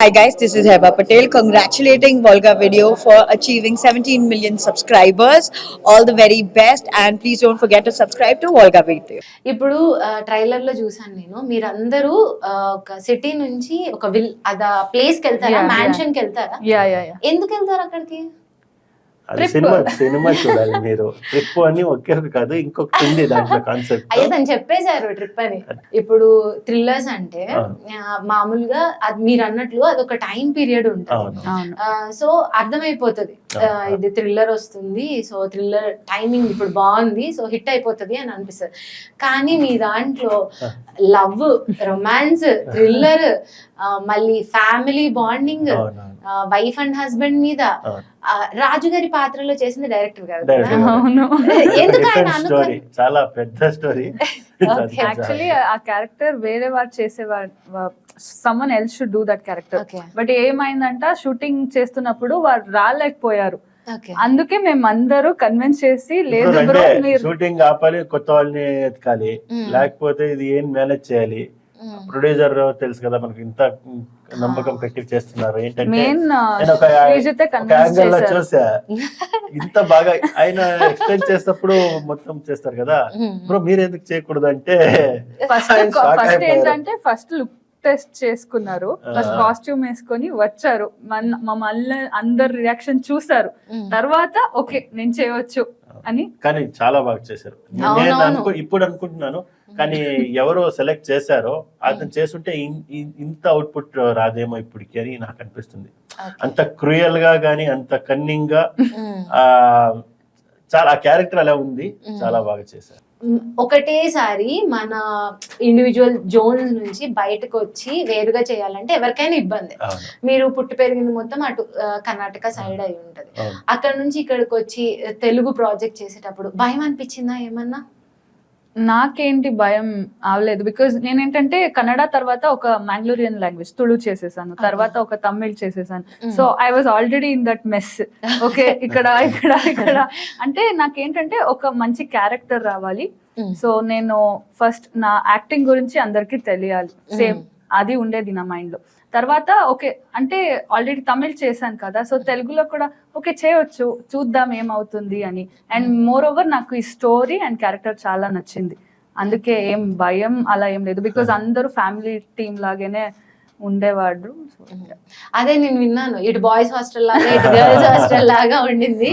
Hi guys, this is Heba Patel congratulating Volga Video for achieving 17 million subscribers. All the very best and please don't forget to subscribe to Volga Video. ఇప్పుడు ట్రైలర్లో చూసాను నేను మీరందరూ ఒక city నుంచి ఒక will అదా ప్లేస్కి వెళ్తారా. మ్యాన్షన్కి వెళ్తారా ఎందుకు వెళ్తారు అక్కడికి అది. సినిమా సినిమా చూడాలి మీరు. ట్రిప్ అని ఒకే ఒక కాదు ఇంకొకటి ఉంది దాంట్లో కాన్సెప్ట్ అయ్యో తను చెప్పేశారు ట్రిప్ అని. ఇప్పుడు థ్రిల్లర్స్ అంటే మామూలుగా అది మీరు అన్నట్లు అదొక టైం పీరియడ్ ఉంటుంది. అవును. అవును. సో అర్థమైపోతుంది. ఇది థ్రిల్లర్ వస్తుంది. సో థ్రిల్లర్ టైమింగ్ ఇప్పుడు బాగుంది. సో హిట్ అయిపోతుంది అని అనిపిస్తుంది. కానీ మీ దాంట్లో. లవ్ రొమాన్స్ థ్రిల్లర్ మళ్ళీ family bonding wife and husband మీద రాజు గారి పాత్రలో చేసింది డైరెక్టర్ గారు. చాలా పెద్ద స్టోరీ. యాక్చువల్లీ ఆ క్యారెక్టర్ వేరే వాడు చేసేవాడు someone else should do that character. But ఏమైందంట shooting చేస్తున్నప్పుడు వారు రాలేకపోయారు. అందుకే మేము అందరూ కన్విన్స్ చేసి లేదు బ్రో మీరు షూటింగ్ ఆపాలి కొత్త వాళ్ళని ఎతకాలి Mm. లేకపోతే ఇది ఏం మేనేజ్ చేయాలి. ప్రొడ్యూసర్ తెలుసు కదా మనకి ఇంత నమ్మకం పెట్టి చేస్తున్నారు ఏంటంటే యాంగిల్లో చేశారు చూసా ఇంత బాగా ఆయన ఎక్స్ప్లెయిన్ చేసినప్పుడు మొత్తం చేస్తారు కదా Mm. బ్రో మీరు ఎందుకు చేయకూడదు అంటే ఫస్ట్. ఏంటంటే ఫస్ట్ లుక్ టెస్ట్ చేసుకున్నారు ఫస్ట్. కాస్ట్యూమ్ వేసుకొని వచ్చారు మన మమ్మల్ని అందరు రియాక్షన్ చూసారు. తర్వాత ఓకే నేను చేయవచ్చు అని కానీ చాలా బాగా చేశారు నేను. అనుకో ఇప్పుడు అనుకుంటున్నాను కానీ ఎవరు సెలెక్ట్ చేశారో అతను చేస్తుంటే ఇంత అవుట్పుట్ రాదేమో ఇప్పటికి అని నాకు అనిపిస్తుంది. అంత క్రూయల్గా గానీ అంత కన్నింగ్గా. ఆ చాలా క్యారెక్టర్ అలా ఉంది. చాలా బాగా చేశారు ఒకటేసారి మన ఇండివిజువల్ జోన్స్ నుంచి బయటకు వచ్చి వేరుగా చేయాలంటే ఎవరికైనా ఇబ్బంది. మీరు పుట్టి పెరిగింది మొత్తం అటు కర్ణాటక సైడ్ అయి ఉంటది. అక్కడ నుంచి ఇక్కడికి వచ్చి తెలుగు ప్రాజెక్ట్ చేసేటప్పుడు భయం అనిపించిందా ఏమన్నా? నాకేంటి భయం అవలేదు బికాజ్ నేనేంటంటే కన్నడ తర్వాత ఒక మ్యాంగ్లూరియన్ లాంగ్వేజ్ తుళు చేసేసాను. తర్వాత ఒక తమిళ్ చేసేసాను. So I was already in that mess okay ఇక్కడ ఇక్కడ ఇక్కడ. అంటే నాకేంటంటే ఒక మంచి క్యారెక్టర్ రావాలి. సో నేను ఫస్ట్ నా యాక్టింగ్ గురించి అందరికీ తెలియాలి. సేమ్. అది ఉండేది నా మైండ్లో. తర్వాత ఓకే అంటే ఆల్రెడీ తమిళ్ చేశాను కదా సో తెలుగులో కూడా ఓకే చేయొచ్చు చూద్దాం ఏమవుతుంది అని. అండ్ మోర్ ఓవర్ నాకు ఈ స్టోరీ అండ్ క్యారెక్టర్ చాలా నచ్చింది. అందుకే ఏం భయం అలా ఏం లేదు. బికాజ్ అందరూ ఫ్యామిలీ టీమ్ లాగానే ఉండేవాడు అదే నేను విన్నాను. ఇటు బాయ్స్ హాస్టల్ లాగా ఇటు గర్ల్స్ హాస్టల్ లాగా ఉండింది.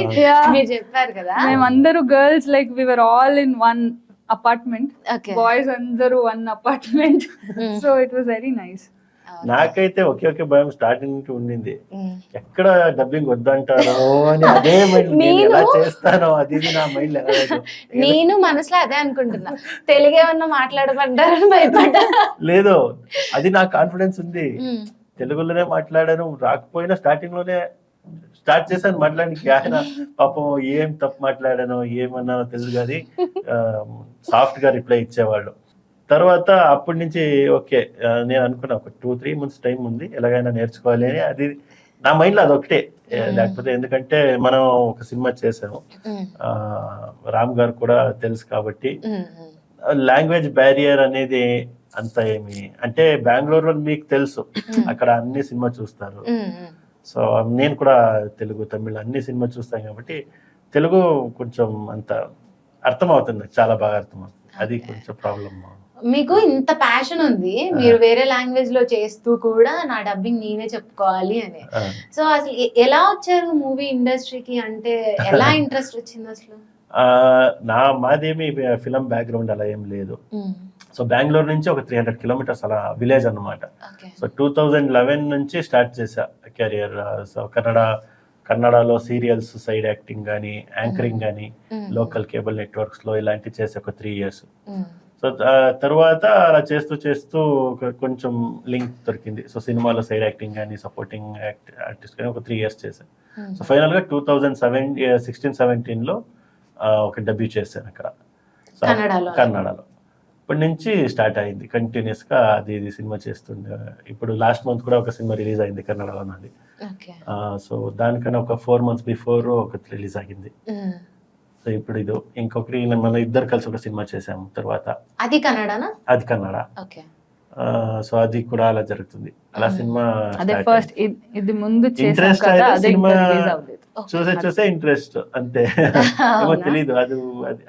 మీరు చెప్పారు కదా. మేమందరూ girls like we were all in one apartment boys అందరూ one apartment. So it was very nice నాకైతే ఒకే ఒకే భయం స్టార్టింగ్ నుంచి ఉండింది. Mm. ఎక్కడ డబ్బింగ్ వద్దంటారో అని అదే మైండ్ ఎలా చేస్తానో అది ఇది నా మైండ్ నేను మనసులో అదే అనుకుంటున్నా. తెలుగు ఏమన్నా మాట్లాడమంటారని భయపడ్డా? లేదు. అది నా కాన్ఫిడెన్స్ ఉంది. Mm. తెలుగులోనే మాట్లాడాను. రాకపోయినా స్టార్టింగ్లోనే స్టార్ట్ చేశాను మాట్లాడానికి ఆయన పాపం ఏం తప్పు మాట్లాడానో ఏమన్నానో తెలుసు కానీ సాఫ్ట్గా రిప్లై ఇచ్చేవాళ్ళు తర్వాత అప్పటి నుంచి ఓకే నేను అనుకున్నా ఒక టూ త్రీ మంత్స్ టైం ఉంది ఎలాగైనా నేర్చుకోవాలి అని అది నా మైండ్లో అదొకటే ఏ, Mm. లేకపోతే ఎందుకంటే మనం ఒక సినిమా చేసాము Mm. ఆ, రామ్ గారు కూడా తెలుసు కాబట్టి. లాంగ్వేజ్ బ్యారియర్ అనేది అంత ఏమి అంటే బెంగళూరులో మీకు తెలుసు. అక్కడ అన్ని సినిమా చూస్తారు. సో నేను కూడా తెలుగు తమిళ అన్ని సినిమా చూస్తాను కాబట్టి తెలుగు కొంచెం అంత అర్థం అవుతుంది నాకు, చాలా బాగా అర్థం అవుతుంది అది. కొంచెం ప్రాబ్లమ్ మీకు ఇంత ప్యాషన్ ఉంది మీరు వేరే లాంగ్వేజ్లో చేస్తూ కూడా నా డబ్బింగ్ నేనే చెప్పుకోవాలి అని. సో అసలు ఎలా వచ్చారు మూవీ ఇండస్ట్రీకి అంటే ఎలా ఇంట్రెస్ట్ వచ్చింది అసలు? నా మాదేమి ఫిలం బ్యాక్గ్రౌండ్ అలా ఏం లేదు. సో బెంగళూరు నుంచి ఒక త్రీ హండ్రెడ్ కిలోమీటర్స్ అలా village Okay. So two thousand eleven నుంచి స్టార్ట్ చేశా కెరియర్ సో కన్నడ కన్నడలో సీరియల్స్ సైడ్ యాక్టింగ్ కానీ యాంకరింగ్ కానీ. లోకల్ కేబుల్ నెట్వర్క్స్లో ఇలాంటివి చేసి ఒక త్రీ ఇయర్స్. సో తర్వాత అలా చేస్తూ చేస్తూ ఒక కొంచెం లింక్ దొరికింది సో సినిమాలో సైడ్ యాక్టింగ్ కానీ సపోర్టింగ్ ఆర్టిస్ట్ కానీ ఒక త్రీ ఇయర్స్ చేశాను. సో ఫైనల్గా టూ థౌజండ్ సెవెన్ సిక్స్టీన్ సెవెంటీన్లో ఒక డెబ్యూ చేశాను అక్కడ కన్నడలో. ఇప్పటి నుంచి స్టార్ట్ అయింది. కంటిన్యూస్గా అది ఇది సినిమా చేస్తుండే. ఇప్పుడు లాస్ట్ మంత్ కూడా ఒక సినిమా రిలీజ్ అయింది కన్నడలో నాది. సో దానికన్నా ఒక ఫోర్ మంత్స్ బిఫోర్ ఒకటి రిలీజ్ అయింది. సో ఇప్పుడు ఇది ఇంకొకటి మన ఇద్దరు కలిసి ఒక సినిమా చేసాము తర్వాత. అది కన్నడనా? అది కన్నడ. ఓకే. సో అది కూడా అలా జరుగుతుంది. అలా. సినిమా ఫస్ట్ ఇది ముందు అదే సినిమా-. చూసే చూసే ఇంట్రెస్ట్ అంతే. అది అది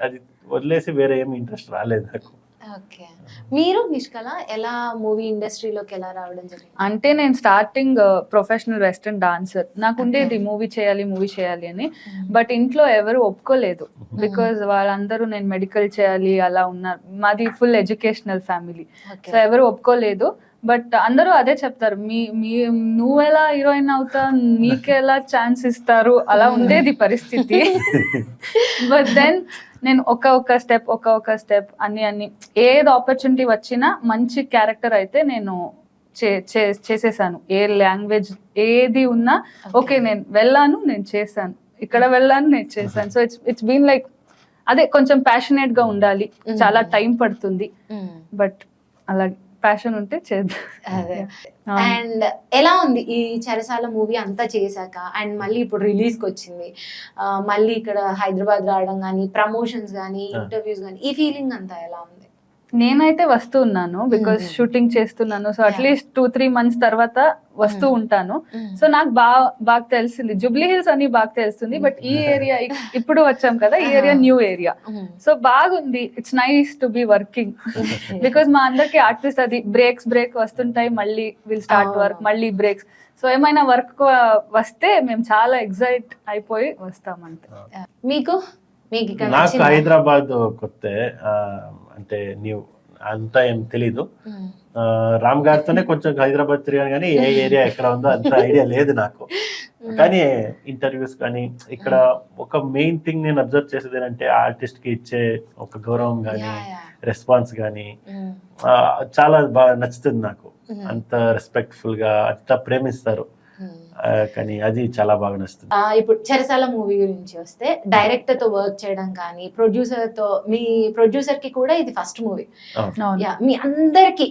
అది వదిలేసి వేరే ఏమి ఇంట్రెస్ట్ రాలేదు నాకు. ఓకే. మీరు నిష్కల ఎలా మూవీ ఇండస్ట్రీలోకి ఎలా రావడం జరిగింది? అంటే నేను స్టార్టింగ్ ప్రొఫెషనల్ వెస్టర్న్ డాన్సర్. నాకు ఉండేది మూవీ చేయాలి మూవీ చేయాలి అని. బట్ ఇంట్లో ఎవరు ఒప్పుకోలేదు. బికాజ్ వాళ్ళందరూ నేను మెడికల్ చేయాలి అలా ఉన్నారు మాది ఫుల్ ఎడ్యుకేషనల్ ఫ్యామిలీ. సో ఎవరు ఒప్పుకోలేదు. బట్ అందరూ అదే చెప్తారు. మీ మీ నువ్వు ఎలా హీరోయిన్ అవుతా నీకెలా ఛాన్స్ ఇస్తారు? అలా ఉండేది పరిస్థితి. బట్ దెన్ నేను ఒక ఒక స్టెప్ ఒక ఒక స్టెప్ అన్ని అన్ని ఏది ఆపర్చునిటీ వచ్చినా మంచి క్యారెక్టర్ అయితే నేను చేసేసాను. ఏ లాంగ్వేజ్ ఏది ఉన్నా ఓకే నేను వెళ్ళాను నేను చేశాను. ఇక్కడ వెళ్ళాను నేను చేశాను. So it's it's been like అదే కొంచెం ప్యాషనేట్గా ఉండాలి. చాలా టైం పడుతుంది. బట్ అలా ప్యాషన్ ఉంటే చేద్దాం. అదే. అండ్ ఎలా ఉంది ఈ చెరసాల మూవీ అంతా చేశాక? అండ్ మళ్ళీ ఇప్పుడు రిలీజ్కి వచ్చింది. మళ్ళీ ఇక్కడ హైదరాబాద్ రావడం కానీ ప్రమోషన్స్ కానీ. ఇంటర్వ్యూస్ కానీ ఈ ఫీలింగ్ అంతా ఎలా ఉంది? నేనైతే వస్తూ ఉన్నాను బికాస్. షూటింగ్ చేస్తున్నాను. So. At least two three months తర్వాత వస్తూ. ఉంటాను. సో నాకు బాగా బాగా తెలిసింది. జూబ్లీ హిల్స్ అని బాగా తెలుస్తుంది బట్ ఈ ఏరియా ఇప్పుడు వచ్చాం కదా ఈ ఏరియా. న్యూ ఏరియా సో బాగుంది. It's nice to be working because మా అందరికి ఆర్టిస్ట్ అది బ్రేక్స్ బ్రేక్ వస్తుంటాయి. మళ్ళీ విల్ స్టార్ట్. వర్క్ మళ్ళీ బ్రేక్స్ సో ఏమైనా వర్క్ వస్తే మేము చాలా ఎగ్జైట్ అయిపోయి వస్తాం అంతే. మీకు? మీకు ఇక్కడ నాకు? హైదరాబాద్ కొత్త అంటే నీవు అంతా ఏం తెలీదు. రామ్ గారితోనే కొంచెం హైదరాబాద్ తిరిగాను కానీ ఏ ఏరియా ఎక్కడ ఉందో అంత ఐడియా లేదు నాకు. కానీ ఇంటర్వ్యూస్ కానీ ఇక్కడ ఒక మెయిన్ థింగ్ నేను అబ్జర్వ్ చేసేది ఏంటంటే ఆర్టిస్ట్కి ఇచ్చే ఒక గౌరవం కానీ. రెస్పాన్స్ కానీ. చాలా బాగా నచ్చుతుంది నాకు. అంత రెస్పెక్ట్ఫుల్గా అంత ప్రేమిస్తారు. కానీ అది చాలా బాగా నచ్చుతుంది ఆ, ఇప్పుడు చెరసాల మూవీ గురించి వస్తే డైరెక్టర్తో వర్క్ చేయడం కానీ ప్రొడ్యూసర్తో మీ ప్రొడ్యూసర్కి కూడా ఇది ఫస్ట్ మూవీ అవును. అవును. యా మీ అందరికి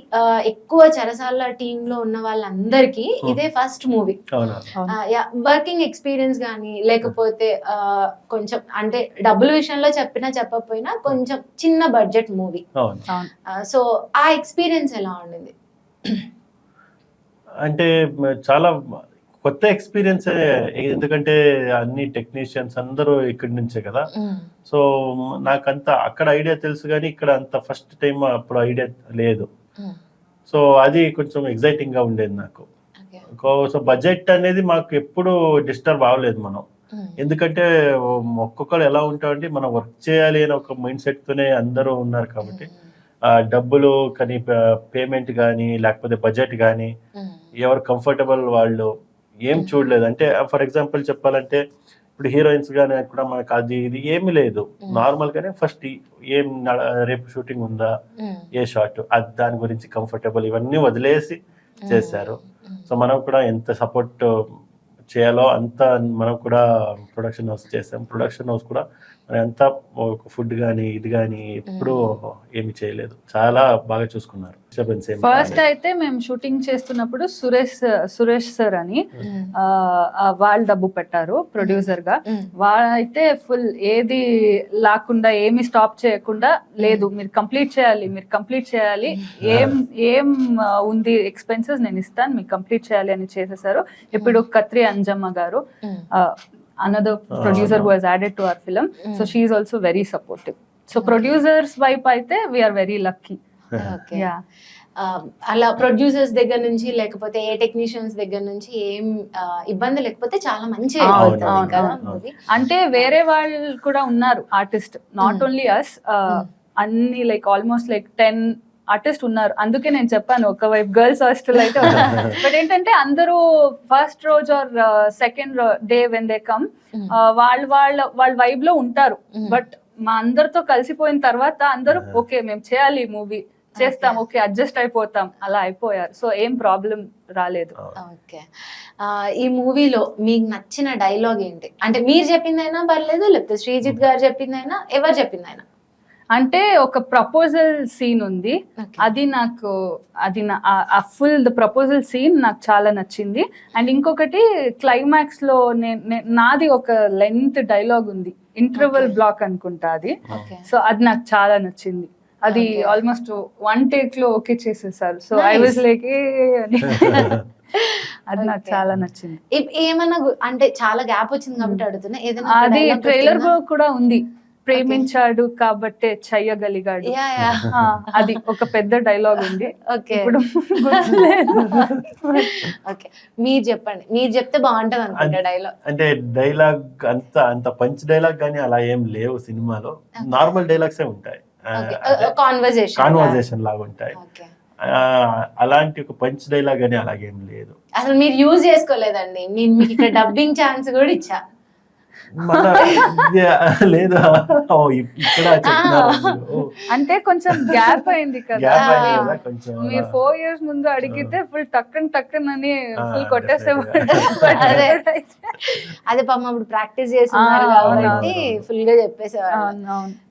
ఎక్కువ చెరసాల టీమ్లో ఉన్న వాళ్ళందరికీ Hmm. ఇదే ఫస్ట్ మూవీ అవును అవును. యా వర్కింగ్ ఎక్స్పీరియన్స్ కానీ లేకపోతే కొంచెం అంటే డబ్బుల విషయంలో చెప్పినా చెప్పకపోయినా కొంచెం చిన్న బడ్జెట్ మూవీ సో ఆ ఎక్స్పీరియన్స్ ఎలా ఉండింది అంటే చాలా కొత్త ఎక్స్పీరియన్స్ ఎందుకంటే అన్ని టెక్నీషియన్స్ అందరూ ఇక్కడి నుంచే కదా. సో నాకంత అక్కడ ఐడియా తెలుసు కానీ ఇక్కడ అంత ఫస్ట్ టైం అప్పుడు ఐడియా లేదు. సో అది కొంచెం ఎగ్జైటింగ్గా ఉండేది నాకు. సో బడ్జెట్ అనేది మాకు ఎప్పుడు డిస్టర్బ్ అవ్వలేదు మనం. ఎందుకంటే ఒక్కొక్కరు ఎలా ఉంటామంటే మనం వర్క్ చేయాలి అని ఒక మైండ్ సెట్ తోనే అందరూ ఉన్నారు కాబట్టి ఆ డబ్బులు కానీ పేమెంట్ కానీ లేకపోతే బడ్జెట్ కానీ ఎవరు కంఫర్టబుల్ వాళ్ళు ఏం చూడలేదు. అంటే ఫర్ ఎగ్జాంపుల్ చెప్పాలంటే ఇప్పుడు హీరోయిన్స్ గానీ కూడా మనకు అది ఇది ఏమీ లేదు. నార్మల్ గానే ఫస్ట్ ఏం రేపు షూటింగ్ ఉందా? ఏ షాట్? అది దాని గురించి కంఫర్టబుల్ ఇవన్నీ వదిలేసి చేశారు. సో మనం కూడా ఎంత సపోర్ట్ చేయాలో అంత మనం కూడా ప్రొడక్షన్ హౌస్ చేసాం. ప్రొడక్షన్ హౌస్ కూడా మరి అంత ఫుడ్ కానీ ఇది కానీ ఎప్పుడూ ఏమి చేయలేదు. చాలా బాగా చూసుకున్నారు. ఫస్ట్. అయితే మేము షూటింగ్ చేస్తున్నప్పుడు సురేష్ సురేష్ సార్ అని ఆ, ఆ, వాళ్ళు డబ్బు పెట్టారు ప్రొడ్యూసర్గా. వాళ్ళైతే ఫుల్ ఏది లాకుండా ఏమి స్టాప్ చేయకుండా లేదు మీరు కంప్లీట్ చేయాలి మీరు కంప్లీట్ చేయాలి ఏం ఏం ఉంది ఎక్స్పెన్సెస్ నేను ఇస్తాను మీరు కంప్లీట్ చేయాలి అని చేసేసారు. ఇప్పుడు కత్రి అంజమ్మ గారు another producer no. Who he's added to our film so she also very supportive so producers వైపు అయితే we're very lucky okay yeah అలా ప్రొడ్యూసర్స్ దగ్గర నుంచి లేకపోతే ఏ టెక్నీషియన్స్ దగ్గర నుంచి ఏం ఇబ్బంది లేకపోతే చాలా మంచి అంటే వేరే వాళ్ళు కూడా ఉన్నారు ఆర్టిస్ట్ నాట్. Only us. అన్ని like almost like ten artist ఉన్నారు. అందుకే నేను చెప్పాను ఒకవైపు గర్ల్స్ హాస్టల్ అయితే బట్ ఏంటంటే అందరూ ఫస్ట్ రోజు or second day when they come వాళ్ళు వాళ్ళ వాళ్ళ వైబ్లో ఉంటారు. బట్ మా అందరితో కలిసిపోయిన తర్వాత అందరూ. ఓకే మేము చేయాలి మూవీ చేస్తాం ఓకే అడ్జస్ట్ అయిపోతాం. అలా అయిపోయారు. సో ఏం ప్రాబ్లం రాలేదు. ఓకే ఈ మూవీలో మీకు నచ్చిన డైలాగ్ ఏంటి? అంటే మీరు చెప్పిందైనా పర్లేదు లేకపోతే శ్రీజిత్ గారు చెప్పిందైనా ఎవరు చెప్పిందైనా? అంటే ఒక ప్రపోజల్ సీన్ ఉంది. అది నాకు అది నా- ఆ- ఫుల్ ద ప్రపోజల్ సీన్ నాకు చాలా నచ్చింది అండ్ ఇంకొకటి క్లైమాక్స్లో నాది ఒక లెంత్ డైలాగ్ ఉంది ఇంటర్వల్. బ్లాక్ అనుకుంటా అది సో అది నాకు చాలా నచ్చింది అది. ఆల్మోస్ట్ వన్ టేక్లో ఓకే చేసేసారు సో ఐ. వాజ్ లైక్ అది నాకు. చాలా నచ్చింది ఏమన్నా అంటే చాలా గ్యాప్ వచ్చింది కాబట్టి అడుగుతున్నా ఏదైనా ఒక అది ట్రైలర్? కూడా ఉంది ప్రేమించాడు కాబట్టే చెయ్యగలిగాడు. Yeah yeah. ఆ, అది ఒక పెద్ద డైలాగ్ ఉంది. ఓకే. మీరు చెప్పండి. మీరు చెప్తే బాగుంటది అనుకుంటా డైలాగ్. అంటే డైలాగ్ అంత అంత పంచ్ డైలాగ్ కానీ అలా ఏం లేవు సినిమాలో. నార్మల్ డైలాగ్సే ఉంటాయి. కాన్వర్జేషన్ కాన్వర్జేషన్ లాగా. ఉంటాయి. అలాంటి ఒక పంచ్ డైలాగ్ అని అలాగేం లేదు. అసలు మీరు యూజ్ చేసుకోలేదండి. నేను మీకు ఇక్కడ డబ్బింగ్ ఛాన్స్ కూడా ఇచ్చా. లేదా? అంటే కొంచెం గ్యాప్ అయింది కదా. మీరు ఫోర్ ఇయర్స్ ముందు అడిగితే ఫుల్ టక్కన్ టక్కన్ అని ఫుల్ కొట్టేసేవాడు. అదే. అదే పాపం అప్పుడు ప్రాక్టీస్ చేస్తున్నారు కాబట్టి. ఫుల్గా అవును.